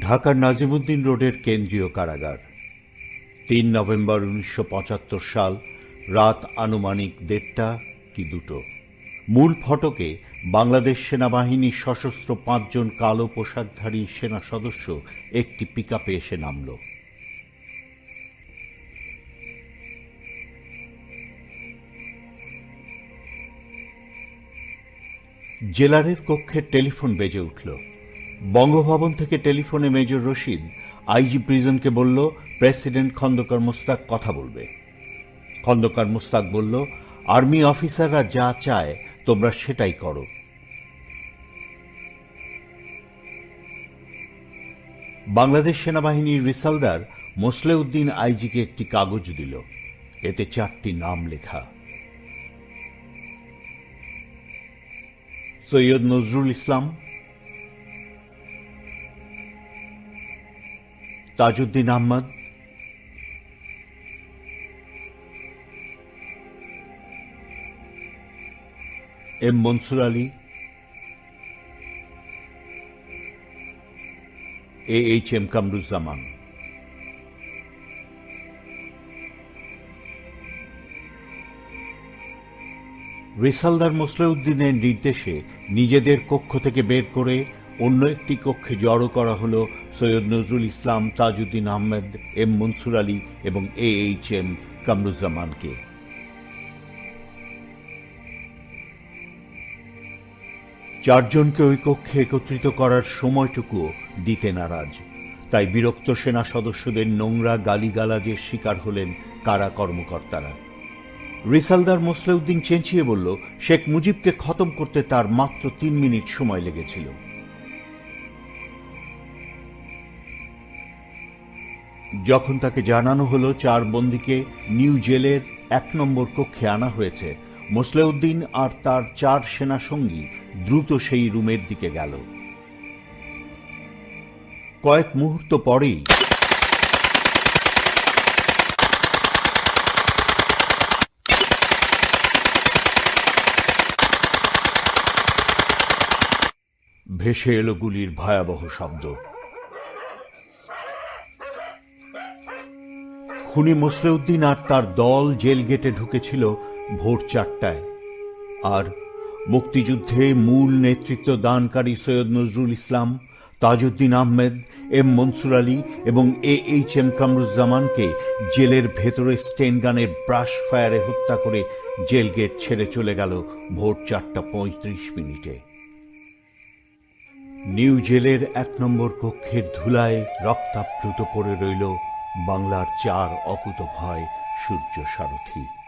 ঢাকার নাজিমুদ্দিন রোডের কেন্দ্রীয় কারাগার। তিন নভেম্বর উনিশশো পঁচাত্তর সাল, রাত আনুমানিক দেড়টা কি দুটো। মূল ফটকে বাংলাদেশ সেনাবাহিনীর সশস্ত্র পাঁচজন কালো পোশাকধারী সেনা সদস্য একটি পিকআপে এসে নামল। জেলারের কক্ষে টেলিফোন বেজে উঠল। বঙ্গভবন থেকে টেলিফোনে মেজর রশিদ আইজি প্রিজনকে বলল, প্রেসিডেন্ট খন্দকার মোস্তাক কথা বলবে। খন্দকার মোস্তাক বলল, আর্মি অফিসাররা যা চায়, তোমরা সেটাই করো। বাংলাদেশ সেনাবাহিনীর রিসালদার মোসলেউদ্দিন আইজিকে একটি কাগজ দিল। এতে চারটি নাম লেখা। Syed Nazrul Islam Tajuddin Ahmad. M Mansur Ali. A H M Kamaruzzaman. রিসালদার মোসলেউদ্দিনের নির্দেশে নিজেদের কক্ষ থেকে বের করে অন্য একটি কক্ষে জড়ো করা হলো সৈয়দ নজরুল ইসলাম, তাজউদ্দিন আহমেদ, এম মনসুর আলী এবং এ এইচ এম কামরুজ্জামানকে। চারজনকে ওই কক্ষে একত্রিত করার সময়টুকুও দিতে নারাজ। তাই বিরক্ত সেনা সদস্যদের নোংরা গালিগালাজের শিকার হলেন কারা কর্মকর্তারা। রিসালদার মোসলেউদ্দিন চেঁচিয়ে বলল, শেখ মুজিবকে খতম করতে তার মাত্র তিন মিনিট সময় লেগেছিল। যখন তাকে জানানো হলো চার বন্দীকে নিউ জেলের এক নম্বর কক্ষে আনা হয়েছে, মোসলেউদ্দিন আর তার চার সেনা সঙ্গী দ্রুত সেই রুমের দিকে গেল। কয়েক মুহূর্ত পরেই ভেসে এলো গুলির ভয়াবহ শব্দ। খুনি মোসলেউদ্দিন আর তার দল জেল গেটে ঢুকেছিল ভোর চারটায়। আর মুক্তিযুদ্ধে মূল নেতৃত্ব দানকারী সৈয়দ নজরুল ইসলাম, তাজউদ্দিন আহমেদ, এম মনসুর আলী এবং এ এইচ এম কামরুজ্জামানকে জেলের ভেতরে স্টেন গানের ব্রাশ ফায়ারে হত্যা করে জেল গেট ছেড়ে চলে গেল ভোর চারটা পঁয়ত্রিশ মিনিটে। নিউ জেলের এক নম্বর কক্ষের ধুলায় রক্তাপ্লুত পড়ে রইল বাংলার চার অকুত ভয় সূর্য সারথী।